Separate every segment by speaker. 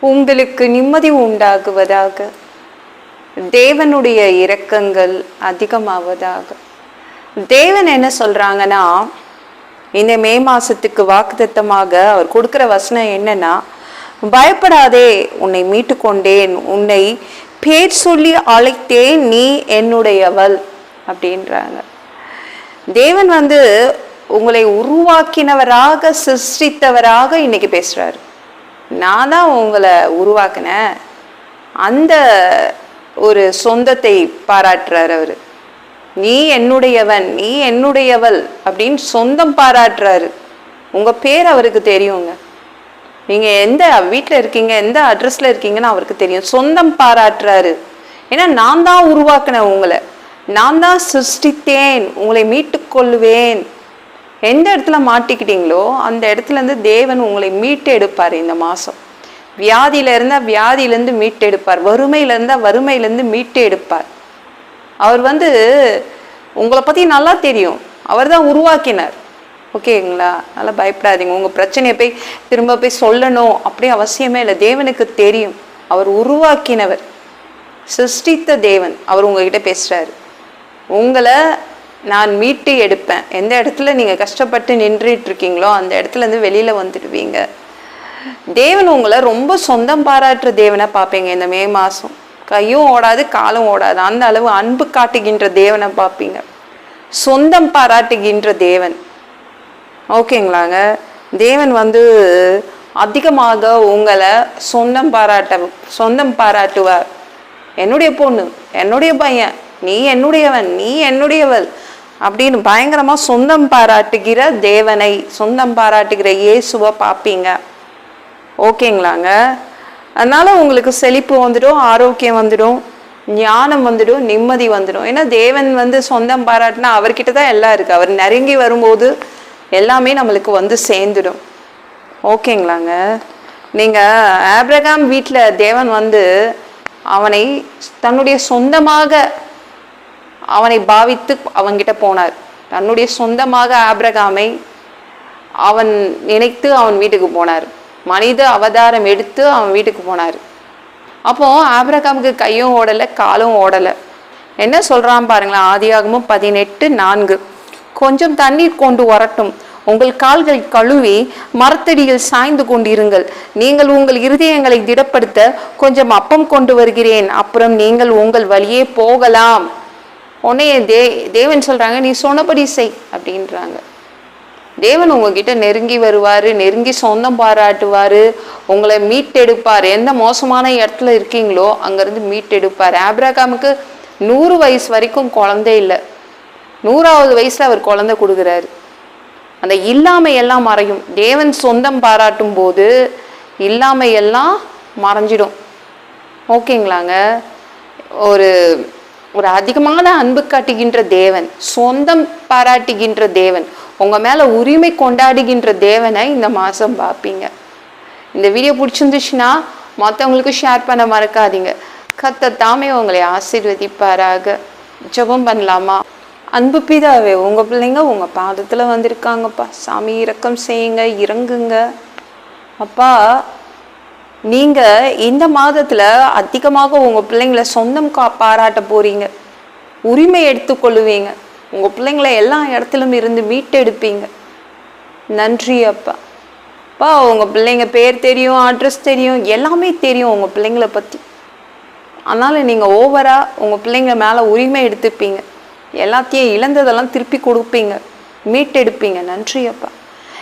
Speaker 1: உங்களுக்கு நிம்மதி உண்டாகுவதாக. தேவனுடைய இரக்கங்கள் அதிகமாவதாக. தேவன் என்ன சொல்கிறாங்கன்னா இந்த மே மாதத்துக்கு வாக்குத்தத்தமாக அவர் கொடுக்குற வசனம் என்னன்னா பயப்படாதே உன்னை மீட்டு கொண்டேன் உன்னை பேர் சொல்லி அழைத்தேன் நீ என்னுடையவள் அப்படின்றாங்க. தேவன் வந்து உங்களை உருவாக்கினவராக சிருஷ்டித்தவராக இன்னைக்கு பேசுறாரு. நான் தான் உங்களை உருவாக்கினேன். அந்த ஒரு சொந்தத்தை பாராட்டுறார் அவர். நீ என்னுடையவன் நீ என்னுடையவள் அப்படின்னு சொந்தம் பாராட்டுறாரு. உங்கள் பேர் அவருக்கு தெரியுங்க. நீங்கள் எந்த வீட்டில் இருக்கீங்க எந்த அட்ரஸில் இருக்கீங்கன்னு அவருக்கு தெரியும். சொந்தம் பாராட்டுறாரு. ஏன்னா நான் தான் உருவாக்கினேன் உங்களை. நான் தான் சிருஷ்டித்தேன். உங்களை மீட்டுக்கொள்வேன் எந்த இடத்துல மாட்டிக்கிட்டீங்களோ அந்த இடத்துலேருந்து தேவன் உங்களை மீட்டு எடுப்பார் இந்த மாதம் வியாதியில இருந்தால் வியாதியிலேருந்து மீட்டு எடுப்பார் வறுமையில வறுமையிலேருந்து மீட்டு எடுப்பார் அவர் வந்து உங்களை பற்றி நல்லா தெரியும். அவர் தான் உருவாக்கினார். ஓகேங்களா? நல்லா பயப்படாதீங்க. உங்கள் பிரச்சனையை போய் திரும்ப போய் சொல்லணும். அப்படி அவசியமே இல்லை. தேவனுக்கு தெரியும். அவர் உருவாக்கினவர். சிருஷ்டித்த தேவன். அவர் உங்ககிட்ட பேசுகிறாரு உங்களை நான் மீட்டு எடுப்பேன். எந்த இடத்துல நீங்கள் கஷ்டப்பட்டு நின்றுட்டு இருக்கீங்களோ அந்த இடத்துல இருந்து வந்துடுவீங்க. தேவன் உங்களை ரொம்ப சொந்தம் பாராட்டுற தேவனை பார்ப்பீங்க இந்த மே மாதம் கையும் ஓடாது காலும் ஓடாது. அந்த அளவு அன்பு காட்டுகின்ற தேவனை பார்ப்பீங்க. சொந்தம் பாராட்டுகின்ற தேவன். ஓகேங்களாங்க? தேவன் வந்து அதிகமாக உங்களை சொந்தம் பாராட்ட சொந்தம் பாராட்டுவார். என்னுடைய பொண்ணு என்னுடைய பையன் நீ என்னுடையவன் நீ என்னுடையவள். அப்படின்னு பயங்கரமாக சொந்தம் பாராட்டுகிற தேவனை சொந்தம் பாராட்டுகிற இயேசுவை பார்ப்பீங்க. ஓகேங்களாங்க? அதனால உங்களுக்கு செழிப்பு வந்துடும் ஆரோக்கியம் வந்துடும் ஞானம் வந்துடும் நிம்மதி வந்துடும். ஏன்னா தேவன் வந்து சொந்தம் பாராட்டினா அவர்கிட்ட தான் எல்லாம் இருக்குது அவர் நெருங்கி வரும்போது எல்லாமே நம்மளுக்கு வந்து சேர்ந்துடும். ஓகேங்களாங்க? நீங்கள் ஆப்ரகாம் வீட்டில் தேவன் வந்து அவனை தன்னுடைய சொந்தமாக அவனை பாவித்து அவன்கிட்ட போனார். தன்னுடைய சொந்தமாக ஆப்ரகாமை அவன் நினைத்து அவன் வீட்டுக்கு போனார். மனித அவதாரம் எடுத்து அவன் வீட்டுக்கு போனார். அப்போ ஆப்ரகாமுக்கு கையும் ஓடலை காலும் ஓடலை. என்ன சொல்கிறான் பாருங்களேன் ஆதியாகமும் பதினெட்டு நான்கு. கொஞ்சம் தண்ணீர் கொண்டு வரட்டும். உங்கள் கால்களை கழுவி மரத்தடியில் சாய்ந்து கொண்டிருங்கள். நீங்கள் உங்கள் இருதயங்களை திடப்படுத்த கொஞ்சம் அப்பம் கொண்டு வருகிறேன். அப்புறம் நீங்கள் உங்கள் வழியே போகலாம். உடனே தே தேவன் சொல்கிறாங்க நீ சொன்னபடி செய் அப்படின்றாங்க. தேவன் உங்ககிட்ட நெருங்கி வருவார் நெருங்கி சொந்தம் பாராட்டுவார் உங்களை மீட்டெடுப்பார். எந்த மோசமான இடத்துல இருக்கீங்களோ அங்கேருந்து மீட்டெடுப்பார். ஆப்ரகாமுக்கு நூறு வயசு வரைக்கும் குழந்தை இல்லை. நூறாவது வயசில் அவர் குழந்தை கொடுக்குறாரு. அந்த இல்லாமை எல்லாம் மறையும். தேவன் சொந்தம் பாராட்டும் போது இல்லாமை எல்லாம் மறைஞ்சிடும். ஓகேங்களாங்க? ஒரு ஒரு அதிகமான அன்பு காட்டுகின்ற தேவன் சொந்தம் பாராட்டுகின்ற தேவன் உங்க மேல உரிமை கொண்டாடுகின்ற தேவனை இந்த மாசம் பார்ப்பீங்க. இந்த வீடியோ பிடிச்சிருந்துச்சுன்னா மற்றவங்களுக்கு ஷேர் பண்ண மறக்காதீங்க. கத்த தாமே உங்களை ஆசீர்வதிப்பாராக. ஜெபம் பண்ணலாமா? அன்பு பிதாவே உங்க பிள்ளைங்க உங்க பாதத்துல வந்திருக்காங்கப்பா. சாமி இரக்கம் செய்யுங்க இறங்குங்க. அப்பா நீங்கள் இந்த மாதத்தில் அதிகமாக உங்கள் பிள்ளைங்களை சொந்தம் கா பாராட்ட போகிறீங்க உரிமை எடுத்துக்கொள்ளுவீங்க உங்கள் பிள்ளைங்களை எல்லா இடத்துலும் இருந்து மீட்டெடுப்பீங்க. நன்றி அப்பா. அப்பா உங்கள் பிள்ளைங்க பேர் தெரியும் அட்ரஸ் தெரியும் எல்லாமே தெரியும் உங்கள் பிள்ளைங்களை பற்றி அதனால் நீங்கள் ஓவராக உங்கள் பிள்ளைங்க மேலே உரிமை எடுத்துப்பீங்க. எல்லாத்தையும் இழந்ததெல்லாம் திருப்பி கொடுப்பீங்க. மீட்டெடுப்பீங்க. நன்றி அப்பா.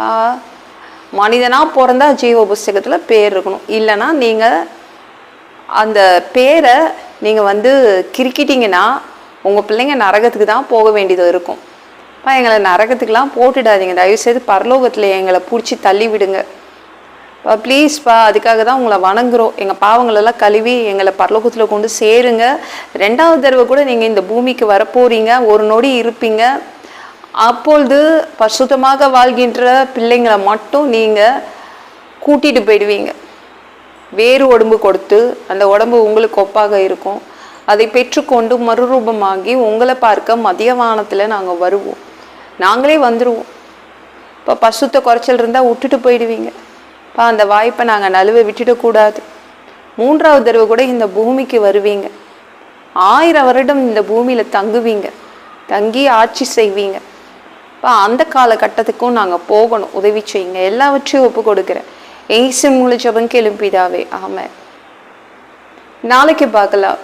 Speaker 1: இப்போ மனிதனாக பிறந்தா ஜீவ புஸ்தகத்தில் பேர் இருக்கணும். இல்லைன்னா நீங்கள் அந்த பேரை நீங்கள் வந்து கிறுக்கிட்டிங்கன்னா உங்கள் பிள்ளைங்க நரகத்துக்கு தான் போக வேண்டியது இருக்கும். இப்போ எங்களை நரகத்துக்குலாம் போட்டுடாதீங்க. தயவுசெய்து பரலோகத்தில் எங்களை பிடிச்சி தள்ளி விடுங்க இப்போ ப்ளீஸ்ப்பா அதுக்காக தான் உங்களை வணங்குறோம். எங்கள் பாவங்களெல்லாம் கழுவி எங்களை பரலோகத்தில் கொண்டு சேருங்க. ரெண்டாவது தடவை கூட நீங்கள் இந்த பூமிக்கு வரப்போறீங்க. ஒரு நொடி இருப்பீங்க. அப்பொழுது பசுத்தமாக வாழ்கின்ற பிள்ளைங்களை மட்டும் நீங்கள் கூட்டிகிட்டு போயிடுவீங்க. வேறு உடம்பு கொடுத்து அந்த உடம்பு உங்களுக்கு ஒப்பாக இருக்கும். அதை பெற்றுக்கொண்டு மறுரூபமாகி உங்களை பார்க்க மதிய வானத்தில் நாங்கள் வருவோம். நாங்களே வந்துடுவோம் இப்போ பசுத்த குறைச்சல் இருந்தால் விட்டுட்டு போயிடுவீங்க. இப்போ அந்த வாய்ப்பை நாங்கள் நழுவ விட்டுடக்கூடாது மூன்றாவது தடவை கூட இந்த பூமிக்கு வருவீங்க. ஆயிரம் வருடம் இந்த பூமியில் தங்குவீங்க. தங்கி ஆட்சி செய்வீங்க. இப்போ அந்த காலகட்டத்துக்கும் நாங்கள் போகணும். உதவி செய்யுங்க. எல்லாவற்றையும் ஒப்பு கொடுக்குறேன். ஏசு மூல ஜபம் கெலும்பிதாவே ஆமாம் நாளைக்கு பார்க்கலாம்.